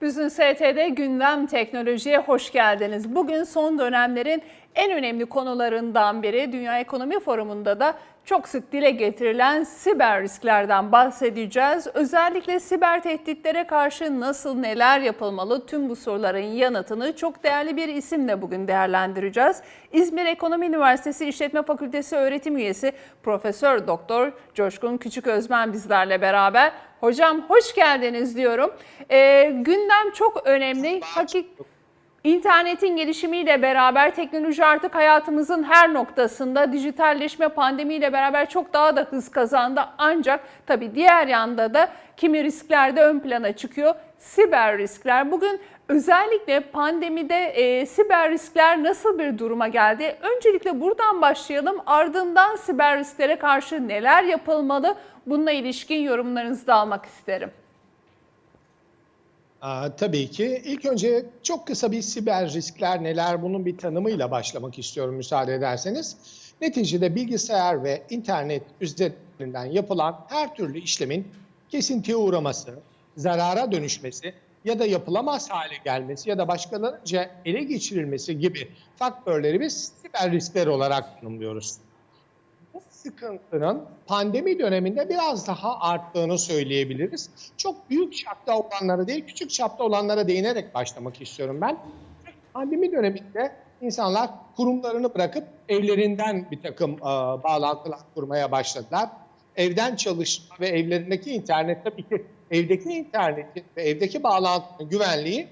Büzün ST'de gündem teknolojiye hoş geldiniz. Bugün son dönemlerin en önemli konularından biri Dünya Ekonomi Forumu'nda da çok sık dile getirilen siber risklerden bahsedeceğiz. Özellikle siber tehditlere karşı nasıl neler yapılmalı tüm bu soruların yanıtını çok değerli bir isimle bugün değerlendireceğiz. İzmir Ekonomi Üniversitesi İşletme Fakültesi öğretim üyesi Profesör Doktor Coşkun Küçüközmen bizlerle beraber. Hocam hoş geldiniz diyorum. Ee, gündem çok önemli. Hakik İnternetin gelişimiyle beraber teknoloji artık hayatımızın her noktasında dijitalleşme pandemiyle beraber çok daha da hız kazandı. Ancak tabii diğer yanda da kimi riskler de ön plana çıkıyor. Siber riskler. Bugün özellikle pandemide e, siber riskler nasıl bir duruma geldi? Öncelikle buradan başlayalım. Ardından siber risklere karşı neler yapılmalı? Bununla ilişkin yorumlarınızı da almak isterim. Tabii ki. İlk önce çok kısa bir siber riskler neler bunun bir tanımıyla başlamak istiyorum müsaade ederseniz. Neticede bilgisayar ve internet üzerinden yapılan her türlü işlemin kesintiye uğraması, zarara dönüşmesi ya da yapılamaz hale gelmesi ya da başkalarınca ele geçirilmesi gibi faktörleri biz siber riskler olarak tanımlıyoruz sıkıntının pandemi döneminde biraz daha arttığını söyleyebiliriz. Çok büyük çapta olanlara değil, küçük çapta olanlara değinerek başlamak istiyorum ben. Pandemi döneminde insanlar kurumlarını bırakıp evlerinden bir takım e, bağlantılar kurmaya başladılar. Evden çalışma ve evlerindeki internet tabii ki evdeki internetin ve evdeki bağlantının güvenliği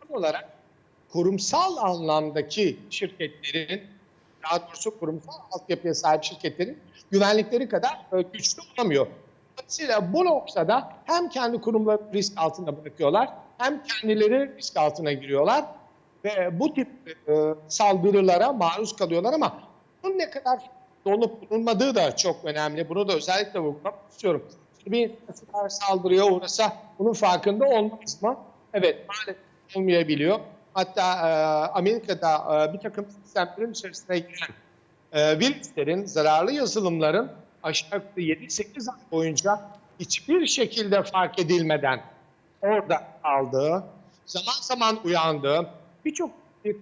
tam olarak kurumsal anlamdaki şirketlerin daha doğrusu kurumsal altyapıya sahip şirketlerin güvenlikleri kadar e, güçlü olamıyor. Dolayısıyla bu noktada hem kendi kurumları risk altında bırakıyorlar hem kendileri risk altına giriyorlar ve bu tip e, saldırılara maruz kalıyorlar ama bunun ne kadar olup bulunmadığı da çok önemli. Bunu da özellikle vurgulamak istiyorum. Bir saldırıya uğrasa bunun farkında olmaz mı? Evet maalesef olmayabiliyor. Hatta e, Amerika'da e, bir takım sistemlerin içerisine giren e, virüslerin, zararlı yazılımların aşağı yukarı 7-8 ay boyunca hiçbir şekilde fark edilmeden orada kaldığı, zaman zaman uyandığı birçok bir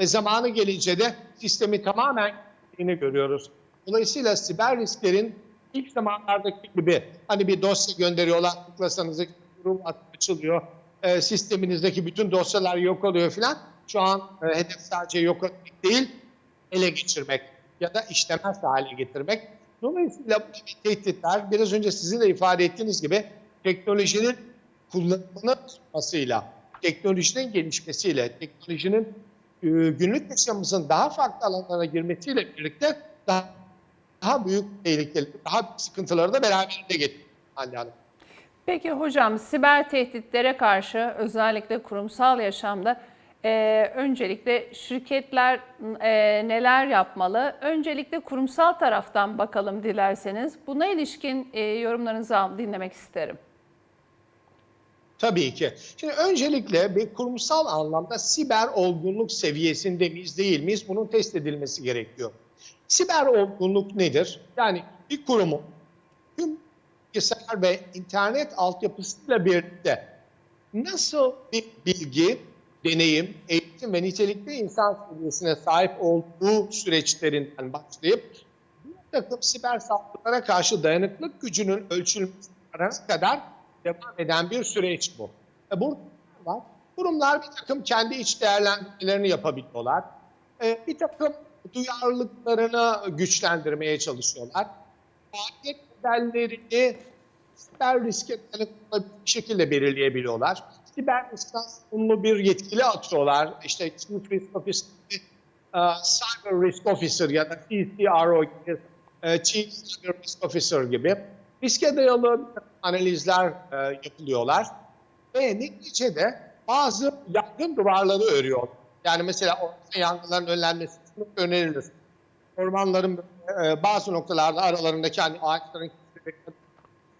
ve zamanı gelince de sistemi tamamen yeni görüyoruz. Dolayısıyla siber risklerin ilk zamanlardaki gibi hani bir dosya gönderiyorlar, tıklasanız durum açılıyor, e, sisteminizdeki bütün dosyalar yok oluyor filan. Şu an e, hedef sadece yok etmek değil, ele geçirmek ya da işlemez hale getirmek. Dolayısıyla bu gibi tehditler biraz önce sizin de ifade ettiğiniz gibi teknolojinin kullanımını tutmasıyla, teknolojinin gelişmesiyle, teknolojinin e, günlük yaşamımızın daha farklı alanlara girmesiyle birlikte daha, daha büyük tehlikeleri, daha büyük sıkıntıları da beraberinde getiriyor Hande Hanım. Peki hocam siber tehditlere karşı özellikle kurumsal yaşamda e, öncelikle şirketler e, neler yapmalı? Öncelikle kurumsal taraftan bakalım dilerseniz. Buna ilişkin e, yorumlarınızı dinlemek isterim. Tabii ki. Şimdi öncelikle bir kurumsal anlamda siber olgunluk seviyesinde miyiz değil miyiz? Bunun test edilmesi gerekiyor. Siber olgunluk nedir? Yani bir kurumun tüm bilgisayar ve internet altyapısıyla birlikte nasıl bir bilgi, deneyim, eğitim ve nitelikli insan seviyesine sahip olduğu süreçlerinden başlayıp bir takım siber saldırılara karşı dayanıklık gücünün ölçülmesine kadar devam eden bir süreç bu. E burada. Kurumlar bir takım kendi iç değerlendirmelerini yapabiliyorlar. E, bir takım duyarlılıklarını güçlendirmeye çalışıyorlar. Faaliyet modellerini siber riske dayanıklı bir şekilde belirleyebiliyorlar. Siber riskten sorumlu bir yetkili atıyorlar. İşte Chief Risk Officer, e, Cyber Risk Officer ya da CCRO gibi, e, Chief Cyber Risk Officer gibi riske dayalı analizler e, yapılıyorlar ve neticede bazı yangın duvarları örüyor. Yani mesela yangınların önlenmesi için önerilir. Ormanların e, bazı noktalarda aralarındaki hani ağaçların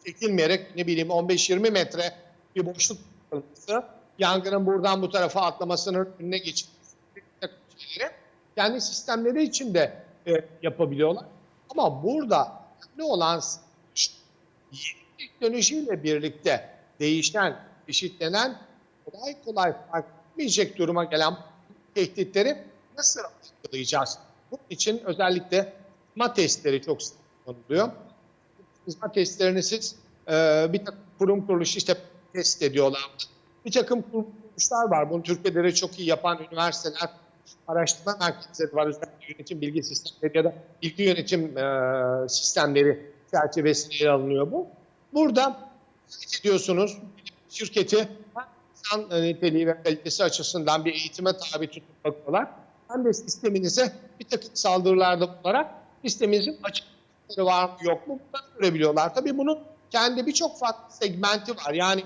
çekilmeyerek ne bileyim 15-20 metre bir boşluk bırakılması, yangının buradan bu tarafa atlamasının önüne geçilmesi kendi sistemleri içinde e, yapabiliyorlar. Ama burada ne olan teknolojiyle birlikte değişen eşitlenen kolay kolay fark etmeyecek duruma gelen tehditleri nasıl algılayacağız? Bunun için özellikle hizma testleri çok sık kullanılıyor. Hizma testlerini siz e, bir takım kurum kuruluş işte test ediyorlar. Bir takım kuruluşlar var. Bunu Türkiye'de de çok iyi yapan üniversiteler, araştırma merkezleri var. Özellikle yönetim bilgi sistemleri ya da bilgi yönetim e, sistemleri çerçevesinde yer alınıyor bu. Burada ediyorsunuz şirketi hem insan niteliği ve kalitesi açısından bir eğitime tabi tutup bakıyorlar. Hem de sisteminize bir takım saldırılarda bulunarak sisteminizin açıklıkları var mı yok mu bunları görebiliyorlar. Tabii bunun kendi birçok farklı segmenti var. Yani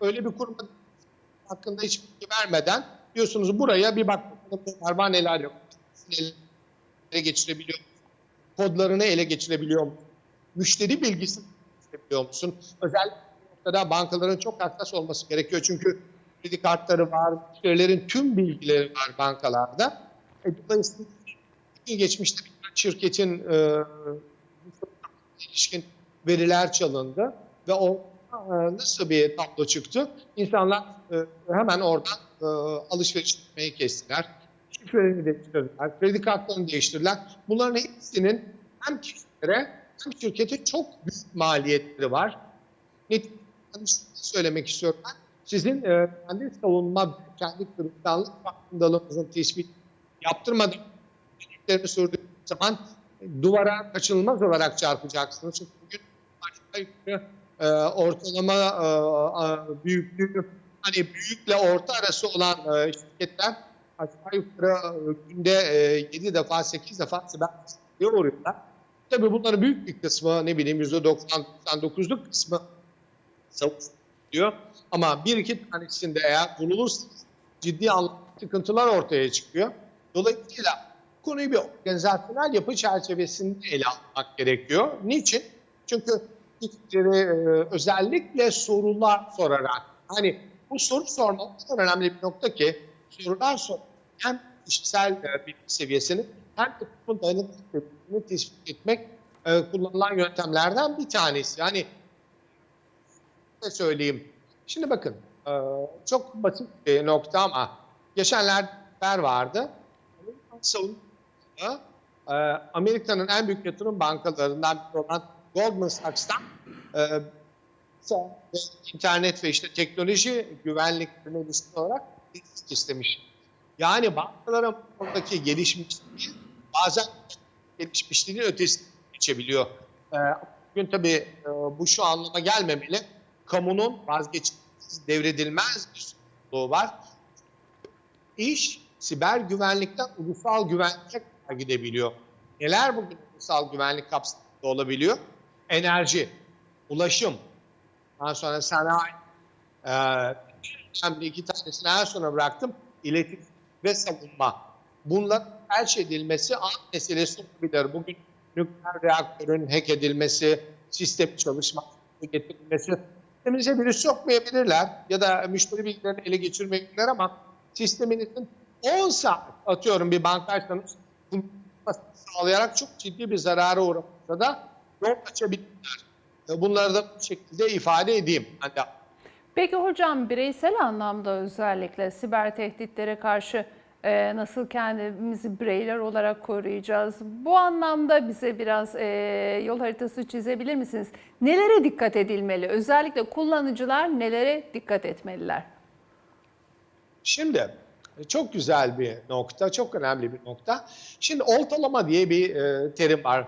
öyle bir kurum hakkında hiç bilgi vermeden diyorsunuz buraya bir bak bakalım var neler yok. Ele geçirebiliyor kodlarını ele geçirebiliyor musun? Müşteri bilgisini geçirebiliyor musun? Özellikle noktada bankaların çok hassas olması gerekiyor. Çünkü kredi kartları var, müşterilerin tüm bilgileri var bankalarda. E, dolayısıyla geçmişte şirketin e, ilişkin veriler çalındı ve o e, nasıl bir tablo çıktı? İnsanlar e, hemen oradan alışveriş yapmayı kestiler. Şifrelerini değiştirdiler, kredi kartlarını değiştirdiler. Bunların hepsinin hem kişilere hem şirkete çok büyük maliyetleri var. Net söylemek istiyorum ben. Sizin e, kendi savunma, kendi kırıklanlık farkındalığınızın tespit yaptırmadan dediklerini sürdüğünüz zaman e, duvara kaçınılmaz olarak çarpacaksınız. Çünkü bugün aşağı yukarı e, ortalama e, büyüklüğü hani büyükle orta arası olan e, şirketler aşağı yukarı e, günde e, 7 defa 8 defa siber saldırıya uğruyorlar. Tabii bunların büyük bir kısmı ne bileyim %99'luk kısmı diyor. Ama bir iki tanesinde eğer bulunursa ciddi sıkıntılar ortaya çıkıyor. Dolayısıyla konuyu bir organizasyonel yapı çerçevesinde ele almak gerekiyor. Niçin? Çünkü ilkleri, e, özellikle sorular sorarak hani bu soru sorma o kadar önemli bir nokta ki sorular sor hem kişisel e, bilgi seviyesini hem de toplumun dayanıklılığını tespit etmek e, kullanılan yöntemlerden bir tanesi. Yani ne söyleyeyim? Şimdi bakın e, çok basit bir nokta ama geçenler vardı. Savunma, e, Amerika'nın en büyük yatırım bankalarından biri olan Goldman Sachs'tan e, internet ve işte teknoloji güvenliklerine ilişkin olarak istemiş. Yani bankaların buradaki gelişmişliği bazen gelişmişliğin ötesine geçebiliyor. E, bugün tabii e, bu şu anlama gelmemeli. Kamunun vazgeçilmez, devredilmez bir var. İş siber güvenlikten ulusal güvenliğe kadar gidebiliyor. Neler bugün ulusal güvenlik kapsamında olabiliyor? Enerji, ulaşım, daha sonra sanayi, e, önemli iki tanesini en sona bıraktım. İletişim ve savunma. Bunların felç edilmesi an meselesi olabilir. Bugün nükleer reaktörün hack edilmesi, sistem çalışması getirilmesi. Sisteminize virüs sokmayabilirler ya da müşteri bilgilerini ele geçirmeyebilirler ama sisteminizin 10 saat atıyorum bir bankaysanız sağlayarak çok ciddi bir zarara uğramasa da yol açabilirler. Bunları da bu şekilde ifade edeyim. Hani Peki hocam bireysel anlamda özellikle siber tehditlere karşı e, nasıl kendimizi bireyler olarak koruyacağız? Bu anlamda bize biraz e, yol haritası çizebilir misiniz? Nelere dikkat edilmeli? Özellikle kullanıcılar nelere dikkat etmeliler? Şimdi çok güzel bir nokta, çok önemli bir nokta. Şimdi oltalama diye bir e, terim var.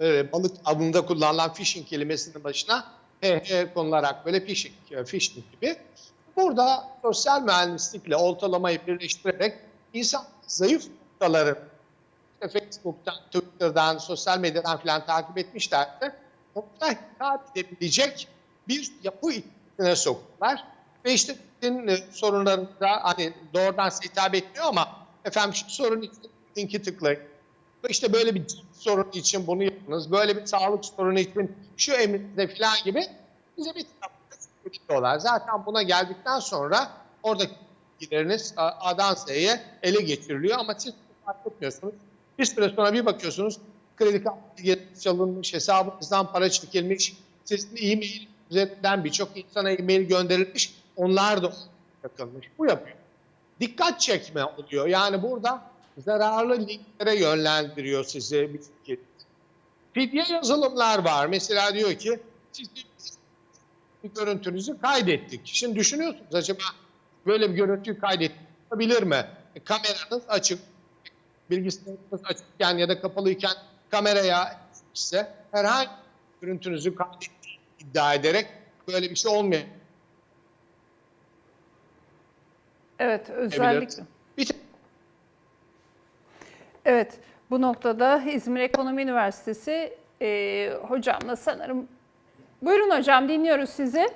E, balık avında kullanılan phishing kelimesinin başına he konularak böyle phishing, e, phishing gibi. Burada sosyal mühendislikle oltalamayı birleştirerek insan zayıf noktaları işte Facebook'tan, Twitter'dan, sosyal medyadan falan takip etmişlerse onlara hitap edebilecek bir yapı içine soktular. Ve işte e, sorunlarında hani doğrudan hitap etmiyor ama efendim şu sorun için linki tıklayın. İşte böyle bir sorun için bunu yapınız. Böyle bir sağlık sorunu için şu emrinize falan gibi bize bir diyorlar. Zaten buna geldikten sonra oradaki bilgileriniz A'dan Z'ye ele geçiriliyor ama siz fark etmiyorsunuz. Bir süre sonra bir bakıyorsunuz kredi kartı çalınmış, hesabınızdan para çekilmiş, sizin e-mail üzerinden birçok insana e-mail gönderilmiş Onlar da takılmış. Bu yapıyor. Dikkat çekme oluyor. Yani burada zararlı linklere yönlendiriyor sizi. Fidye yazılımlar var. Mesela diyor ki siz bir görüntünüzü kaydettik. Şimdi düşünüyorsunuz acaba böyle bir görüntüyü kaydedilebilir mi? E, kameranız açık, bilgisayarınız açıkken ya da kapalıyken kameraya ise herhangi görüntünüzü kaydettiğini iddia ederek böyle bir şey olmuyor. Evet, özellikle. Bir Evet, bu noktada İzmir Ekonomi Üniversitesi e, hocamla sanırım. Buyurun hocam, dinliyoruz sizi.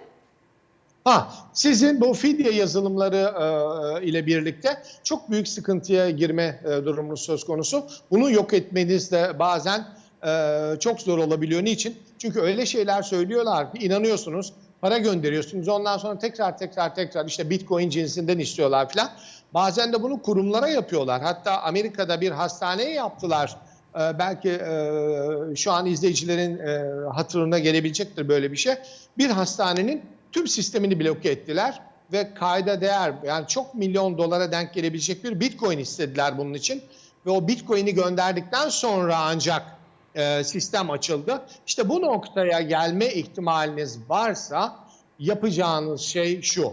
Ha, sizin bu fidye yazılımları e, ile birlikte çok büyük sıkıntıya girme e, durumunuz söz konusu. Bunu yok etmeniz de bazen e, çok zor olabiliyor. Niçin? Çünkü öyle şeyler söylüyorlar ki inanıyorsunuz, para gönderiyorsunuz. Ondan sonra tekrar tekrar tekrar işte Bitcoin cinsinden istiyorlar falan. Bazen de bunu kurumlara yapıyorlar. Hatta Amerika'da bir hastaneye yaptılar. E, belki e, şu an izleyicilerin e, hatırına gelebilecektir böyle bir şey. Bir hastanenin tüm sistemini bloke ettiler ve kayda değer yani çok milyon dolara denk gelebilecek bir bitcoin istediler bunun için. Ve o bitcoin'i gönderdikten sonra ancak e, sistem açıldı. İşte bu noktaya gelme ihtimaliniz varsa yapacağınız şey şu.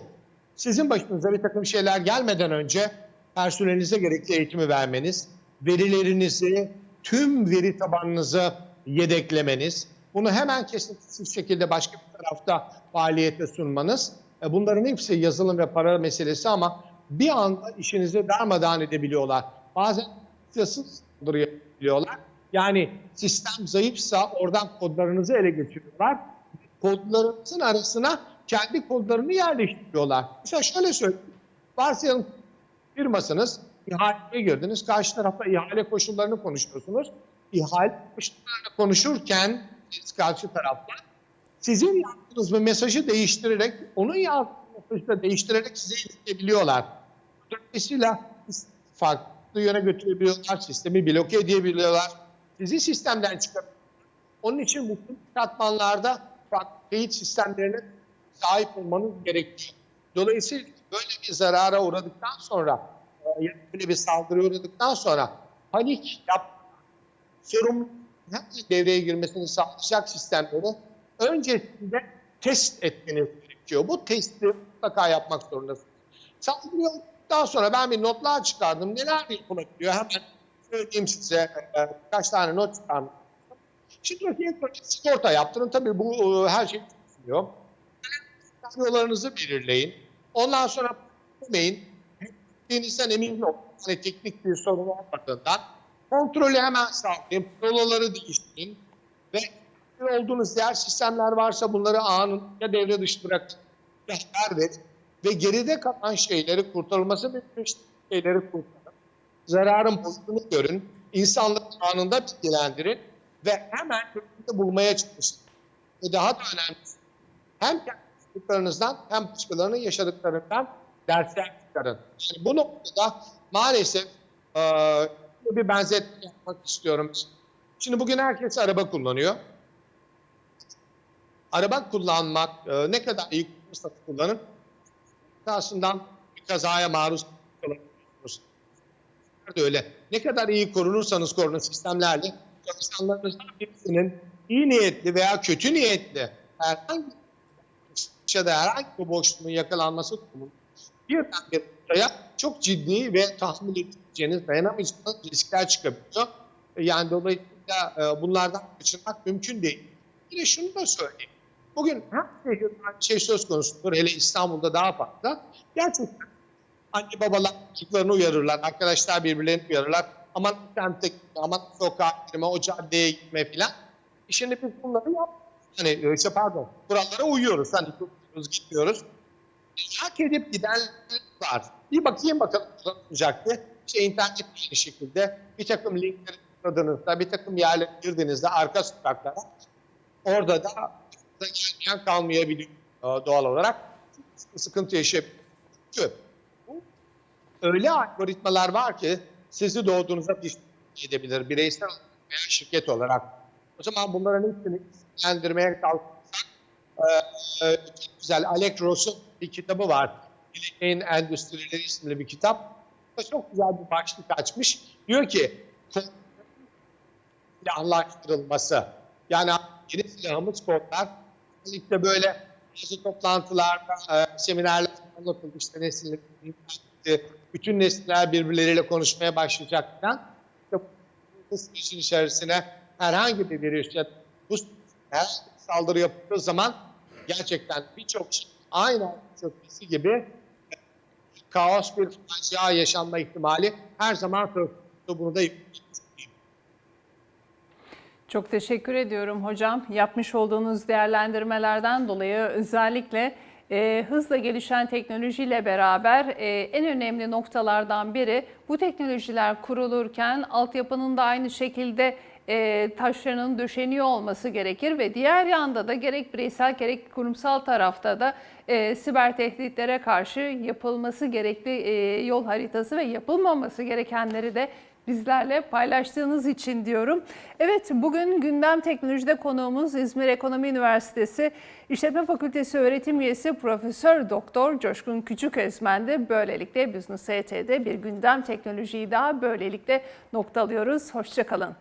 Sizin başınıza bir takım şeyler gelmeden önce personelinize gerekli eğitimi vermeniz, verilerinizi, tüm veri tabanınızı yedeklemeniz, bunu hemen kesintisiz şekilde başka bir tarafta faaliyete sunmanız. E, Bunların hepsi yazılım ve para meselesi ama bir anda işinizi darmadağın edebiliyorlar. Bazen siyasız yapabiliyorlar. Yani sistem zayıfsa oradan kodlarınızı ele geçiriyorlar. Kodlarınızın arasına kendi kodlarını yerleştiriyorlar. Mesela şöyle söyleyeyim. Varsayalım firmasınız, ihaleye girdiniz. Karşı tarafta ihale koşullarını konuşuyorsunuz. İhale koşullarını konuşurken siz karşı tarafta sizin yazdığınız bir mesajı değiştirerek, onun yazdığı mesajı da değiştirerek size iletebiliyorlar. Dolayısıyla farklı yöne götürebiliyorlar, sistemi bloke edebiliyorlar. Sizi sistemden çıkarabiliyorlar. Onun için bütün katmanlarda farklı teyit sistemlerine sahip olmanız gerekiyor. Dolayısıyla böyle bir zarara uğradıktan sonra, e, böyle bir saldırıya uğradıktan sonra panik yap, sorumlu devreye girmesini sağlayacak sistemleri öncesinde test etmeniz gerekiyor. Bu testi mutlaka yapmak zorundasınız. Saldırıya daha sonra ben bir notlar çıkardım. Neler yapılabiliyor? Hemen söyleyeyim size e, birkaç tane not çıkardım. Şimdi sigorta yaptırın. Tabii bu e, her şey tutmuyor. Senaryolarınızı belirleyin. Ondan sonra demeyin. Gittiğinizden emin olun. Yani teknik bir sorun olmadığından. Kontrolü hemen sağlayın. Proloları değiştirin. Ve olduğunuz diğer sistemler varsa bunları anında devre dışı bırakın. Rehber. Ve geride kalan şeyleri kurtarılması mümkün şeyleri kurtarın. Zararın bozduğunu görün. İnsanları anında bilgilendirin. Ve hemen çözümü bulmaya çalışın. Ve daha da önemlisi hem yaşadıklarınızdan hem başkalarının yaşadıklarından dersler çıkarın. Yani bu noktada maalesef e, bir benzetme yapmak istiyorum. Şimdi bugün herkes araba kullanıyor. Araba kullanmak e, ne kadar iyi kullanırsanız kullanın aslında bir kazaya maruz kalabilirsiniz. De öyle. Ne kadar iyi korunursanız korunun sistemlerle insanlarınızdan birisinin iyi niyetli veya kötü niyetli herhangi bir herhangi bir boşluğun yakalanması durumunda birdenbire ortaya çok ciddi ve tahmin edeceğiniz, dayanamayacağınız riskler çıkabiliyor. Yani dolayısıyla e, bunlardan kaçınmak mümkün değil. Yine şunu da söyleyeyim. Bugün her şehirde şey söz konusudur. Hele İstanbul'da daha fazla. Gerçekten anne babalar çocuklarını uyarırlar. Arkadaşlar birbirlerini uyarırlar. Aman semte gitme, aman sokağa girme, o caddeye gitme filan. E Şimdi biz bunları yap. Hani işte pardon, kurallara uyuyoruz. Hani gidiyoruz, gitmiyoruz. Hak edip gidenler var. Bir bakayım bakalım ne olacak diye. İşte internet aynı şekilde bir takım linkleri tıkladığınızda, bir takım yerlere girdiğinizde arka sokaklara orada da gelmeyen kalmayabiliyor e, doğal olarak. Sıkıntı yaşayabiliyor. Öyle algoritmalar var ki sizi doğduğunuzda bir edebilir. Bireysel veya şirket olarak. O zaman bunların hepsini ilgilendirmeye kalkarsak e, e, çok güzel Alec Ross'un bir kitabı var. Geleceğin Endüstrileri isimli bir kitap. Çok güzel bir başlık açmış. Diyor ki silahlaştırılması. Yani yeni silahımız kodlar. Özellikle böyle bazı toplantılarda, e, seminerlerde anlatıldı işte nesillerin bütün nesiller birbirleriyle konuşmaya başlayacak falan. İşte bu sürecin içerisine herhangi bir virüs ya bu saldırı yapıldığı zaman gerçekten birçok şey aynı çökmesi gibi kaos bir facia yaşanma ihtimali her zaman söz. Bunu da Çok teşekkür ediyorum hocam. Yapmış olduğunuz değerlendirmelerden dolayı özellikle e, hızla gelişen teknolojiyle beraber e, en önemli noktalardan biri bu teknolojiler kurulurken altyapının da aynı şekilde e, taşlarının döşeniyor olması gerekir ve diğer yanda da gerek bireysel gerek kurumsal tarafta da e, siber tehditlere karşı yapılması gerekli e, yol haritası ve yapılmaması gerekenleri de bizlerle paylaştığınız için diyorum. Evet bugün gündem teknolojide konuğumuz İzmir Ekonomi Üniversitesi İşletme Fakültesi öğretim üyesi Profesör Doktor Coşkun Küçüközmen'de böylelikle Business ET'de bir gündem teknolojiyi daha böylelikle noktalıyoruz. Hoşçakalın.